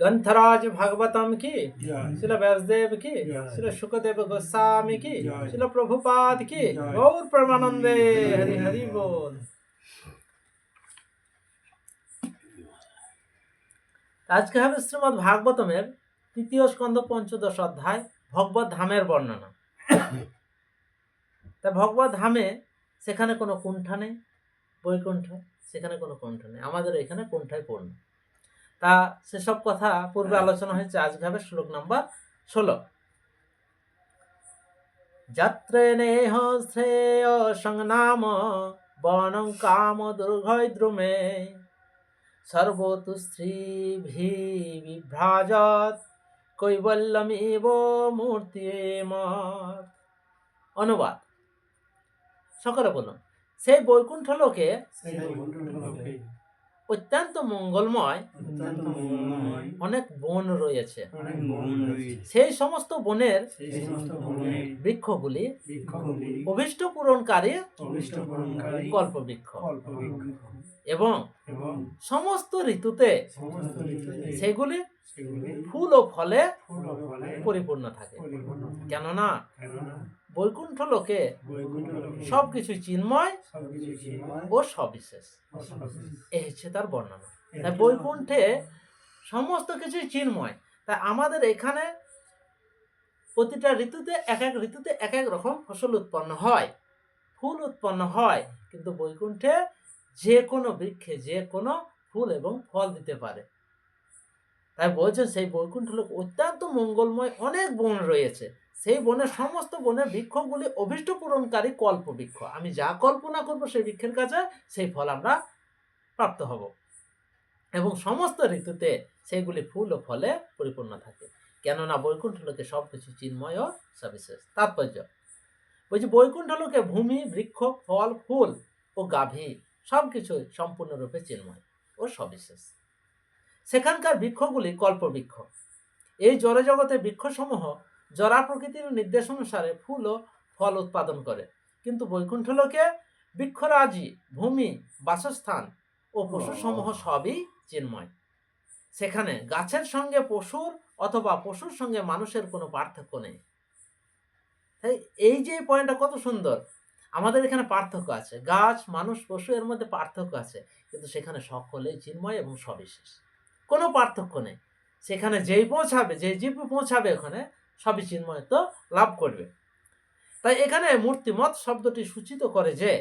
গ্রন্থরাজ ভাগবতম কি শিল ব্যাসদেব কি শিল সুখদেব গোস্বামী কি। শিল প্রভুপাদ কি গৌর প্রেমানন্দে হরি হরি বল আজকে হবে শ্রীমদ ভাগবতমের তৃতীয় স্কন্ধ পঞ্চদশ অধ্যায় ভগবত ধামের বর্ণনা তা ভগবত ধামে সেখানে কোনো কুণ্ঠা নেই বৈকুণ্ঠ সেখানে কোনো কুণ্ঠ নেই। আমাদের এখানে কুণ্ঠায় পূর্ণ। তা সেসব কথা পূর্বে আলোচনা হয়েছে আজকে হবে শ্লোক নাম্বার ষোলো। যাত্রে নেহ শ্রেয় সংনাম বনং কাম দুর্ঘয় দ্রুমে সর্বতু স্ত্রীভি বিভ্রাজত কৈবল্যমিব মূর্তি অনুবাদ। সকলে বলুন সেই বৈকুণ্ঠ লোকে অত্যন্ত মঙ্গলময় অনেক বন রয়েছে। সেই সমস্ত বনের বৃক্ষগুলি অভিষ্ট পূরণকারী কল্প বৃক্ষ। এবং সমস্ত ঋতুতে সেগুলি ফুল ও ফলে পরিপূর্ণ থাকে। কেননা বৈকুণ্ঠ লোকে সবকিছু চিন্ময় ও সবিশেষ ও সবিশেষ। এই হচ্ছে তার বর্ণনা। তাই বৈকুণ্ঠে সমস্ত কিছুই চিন্ময়। তাই আমাদের এখানে প্রতিটা ঋতুতে এক এক ঋতুতে এক এক রকম ফসল উৎপন্ন হয় ফুল উৎপন্ন হয় কিন্তু বৈকুণ্ঠে যে কোনো বৃক্ষে যে কোনো ফুল এবং ফল দিতে পারে। তাই বলছেন সেই বৈকুণ্ঠ লোক অত্যন্ত মঙ্গলময় অনেক বন রয়েছে। সেই বনের সমস্ত বনের বৃক্ষগুলি অভিষ্ট পূরণকারী কল্প বৃক্ষ। আমি যা কল্পনা করব সেই বৃক্ষের কাছে, সেই ফল আমরা প্রাপ্ত হব। এবং সমস্ত ঋতুতে সেইগুলি ফুল ও ফলে পরিপূর্ণ থাকে। কেননা বৈকুণ্ঠ লোকে সব কিছু চিন্ময় ও সবিশেষ। তাৎপর্য, বলছি বৈকুণ্ঠ লোকে ভূমি, বৃক্ষ, ফল, ফুল ও গাভী সব কিছুই সম্পূর্ণরূপে চিন্ময় ও সবিশেষ। সেখানকার বৃক্ষগুলি কল্পবৃক্ষ এই জড়জগতের বৃক্ষসমূহ জরা প্রকৃতির নির্দেশ অনুসারে ফুল ও ফল উৎপাদন করে। কিন্তু বৈকুণ্ঠ লোকে বৃক্ষরাজি ভূমি বাসস্থান ও পশুসমূহ সবই চিন্ময়। সেখানে গাছের সঙ্গে পশুর অথবা পশুর সঙ্গে মানুষের কোনো পার্থক্য নেই। তাই এই যে পয়েন্টটা কত সুন্দর আমাদের এখানে পার্থক্য আছে। গাছ মানুষ পশু এর মধ্যে পার্থক্য আছে কিন্তু সেখানে সকলেই চিন্ময় এবং সবিশেষ। কোনো পার্থক্য নেই। সেখানে যেই পৌঁছাবে যেই জীব পৌঁছাবে ওখানে সবই চিন্ময়ত্ব লাভ করবে। তাই এখানে মূর্তিমত শব্দটি সূচিত করে যে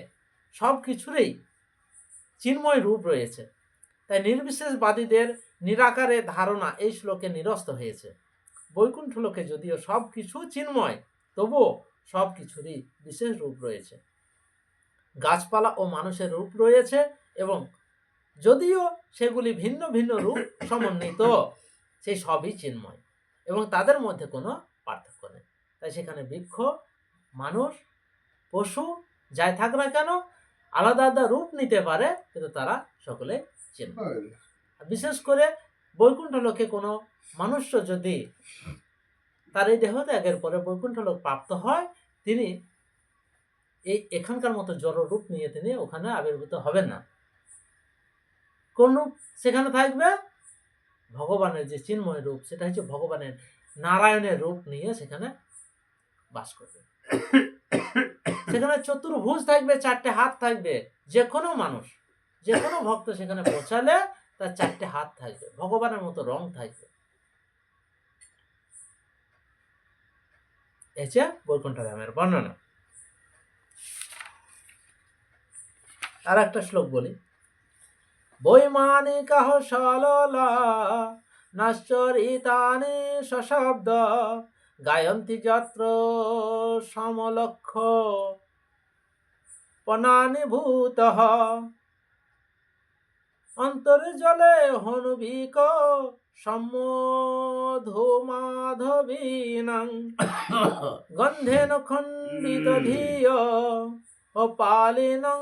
সব কিছুরই চিন্ময় রূপ রয়েছে। তাই নির্বিশেষবাদীদের নিরাকারে ধারণা এই শ্লোকে নিরস্ত হয়েছে। বৈকুণ্ঠ লোকে যদিও সব কিছু চিন্ময়, তবুও সব কিছুরই বিশেষ রূপ রয়েছে। গাছপালা ও মানুষের রূপ রয়েছে এবং যদিও সেগুলি ভিন্ন ভিন্ন রূপ সমন্বিত, সেই সবই চিন্ময় এবং তাদের মধ্যে কোনো তাই সেখানে বৃক্ষ মানুষ পশু যাই থাক না কেন আলাদা আলাদা রূপ নিতে পারে কিন্তু তারা সকলে আর বিশেষ করে বৈকুণ্ঠ লোকে কোনো মনুষ্য যদি তার এই দেহ ত্যাগের পরে বৈকুণ্ঠ লোক প্রাপ্ত হয় তিনি এই এখানকার মতো জড় রূপ নিয়ে তিনি ওখানে আবির্ভূত হবেন না। কোন রূপ সেখানে থাকবে? ভগবানের যে চিন্ময় রূপ সেটা হচ্ছে ভগবানের নারায়ণের রূপ নিয়ে সেখানে বাস করবে। সেখানে চতুর্ভুজ থাকবে, চারটে হাত থাকবে, যে কোনো মানুষ, যে কোনো ভক্ত সেখানে পৌঁছালে তার চারটে হাত থাকবে, ভগবানের মতো রং থাকবে। এছে বৈকুণ্ঠ ধামের বর্ণনা। আর একটা শ্লোক বলি। বৈমানিক সললা, নাশ্চরিতানি সশব্দ গায়ন্তি যত্র সমলক্ষ পনানি ভূত অন্তর্জলে হনুবিক সম্মোধুমাধবীনাং গন্ধেন খণ্ডিত ধিয় ও পালিনং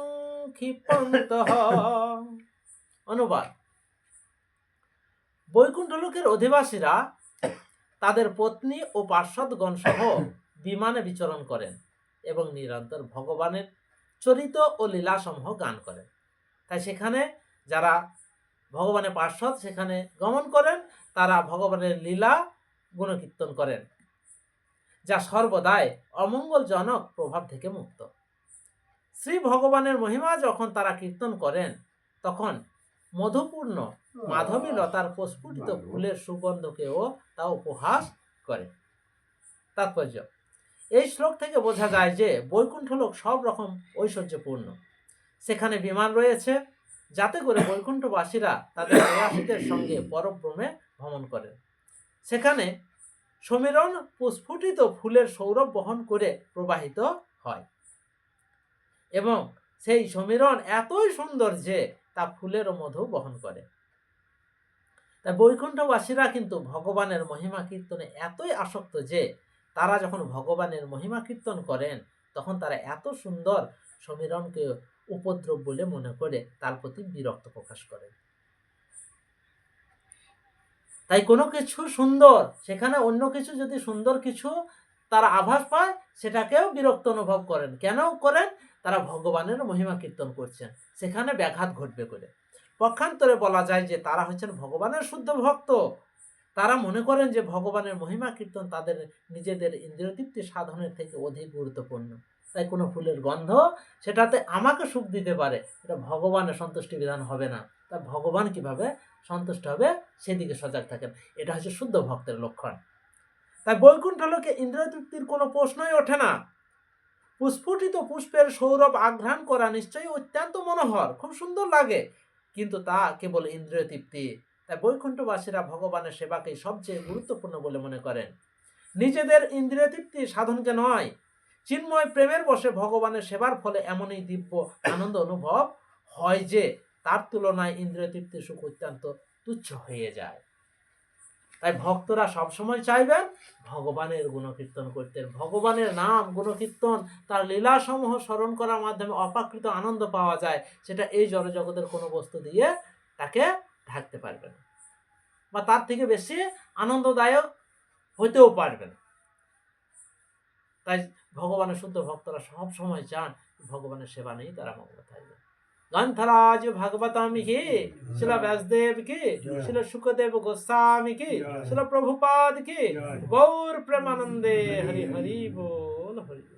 ক্ষিপন্ত অনুবাদ। বৈকুণ্ঠ লোকের অধিবাসীরা তাদের পত্নী ও পার্শ্বদগণ সহ বিমানে বিচরণ করেন এবং নিরন্তর ভগবানের চরিত ও লীলাসমূহ গান করেন। তাই সেখানে যারা ভগবানের পার্শ্বদ সেখানে গমন করেন, তারা ভগবানের লীলা গুণকীর্তন করেন, যা সর্বদাই অমঙ্গলজনক প্রভাব থেকে মুক্ত। শ্রী ভগবানের মহিমা যখন তারা কীর্তন করেন, তখন মধুপূর্ণ মাধবী লতার প্রস্ফুটিত ফুলের সুগন্ধকেও তা উপহাস করে। তাৎপর্য এই শ্লোক থেকে বোঝা যায় যে বৈকুণ্ঠ লোক সব রকম ঐশ্বর্যপূর্ণ। সেখানে বিমান রয়েছে যাতে করে বৈকুণ্ঠবাসীরা তাদের প্রয়াসীদের সঙ্গে পরভ্রমে ভ্রমণ করেন সেখানে সমীরণ প্রস্ফুটিত ফুলের সৌরভ বহন করে প্রবাহিত হয়। এবং সেই সমীরণ এতই সুন্দর যে তা ফুলেরও মধু বহন করে। তাই বৈকুণ্ঠবাসীরা কিন্তু ভগবানের মহিমা কীর্তনে এতই আসক্ত যে, তারা যখন ভগবানের মহিমা কীর্তন করেন, তখন তারা এত সুন্দর সমীরণকে উপদ্রব বলে মনে করে, তার প্রতি বিরক্ত প্রকাশ করেন। তাই কোনো কিছু সুন্দর, সেখানে অন্য কিছু যদি সুন্দর কিছু তারা আভাস পায়, সেটাকেও বিরক্ত অনুভব করেন। কেন করেন? তারা ভগবানের মহিমা কীর্তন করছেন। সেখানে ব্যাঘাত ঘটবে করে। পক্ষান্তরে বলা যায় যে তারা হচ্ছেন ভগবানের শুদ্ধ ভক্ত। তারা মনে করেন যে ভগবানের মহিমা কীর্তন তাদের নিজেদের ইন্দ্রিয়তৃপ্তি সাধনের থেকে অধিক গুরুত্বপূর্ণ। তাই কোনো ফুলের গন্ধ সেটাতে আমাকে সুখ দিতে পারে, এটা ভগবানের সন্তুষ্টি বিধান হবে না। তা ভগবান কীভাবে সন্তুষ্ট হবে সেদিকে সজাগ থাকেন। এটা হচ্ছে শুদ্ধ ভক্তের লক্ষণ। তাই বৈকুণ্ঠ লোকে ইন্দ্রিয়তৃপ্তির কোনো প্রশ্নই ওঠে না। পুষ্পটিত পুষ্পের সৌরভ আঘ্রাণ করা নিশ্চয়ই অত্যন্ত মনোহর, খুব সুন্দর লাগে। কিন্তু তা কেবল ইন্দ্রিয় তৃপ্তি। তাই বৈকুণ্ঠবাসীরা ভগবানের সেবাকেই সবচেয়ে গুরুত্বপূর্ণ বলে মনে করেন। নিজেদের ইন্দ্রিয় তৃপ্তি সাধনকে নয়, চিন্ময় প্রেমের বসে ভগবানের সেবার ফলে এমনই দিব্য আনন্দ অনুভব হয় যে, তার তুলনায় ইন্দ্রিয় তৃপ্তির সুখ অত্যন্ত তুচ্ছ হয়ে যায়। তাই ভক্তরা সবসময় চাইবেন ভগবানের গুণকীর্তন করতে। ভগবানের নাম, গুণকীর্তন, তার লীলাসমূহ স্মরণ করার মাধ্যমে অপাকৃত আনন্দ পাওয়া যায়, সেটা এই জড়জগতের কোনো বস্তু দিয়ে তাকে ঢাকতে পারবে না। বা তার থেকে বেশি আনন্দদায়ক হতেও পারবেন তাই ভগবানের শুদ্ধ ভক্তরা সব সময় চান, ভগবানের সেবা নেই, তারা মগ্ন থাকবে গ্রন্থরাজ ভাগবতামি কি শিল ব্যাসদেব কি শিল সুখদেব গোস্বামী কি শিল প্রভুপাদ কি গৌর প্রেমানন্দে হরি হরি বল হরি বল।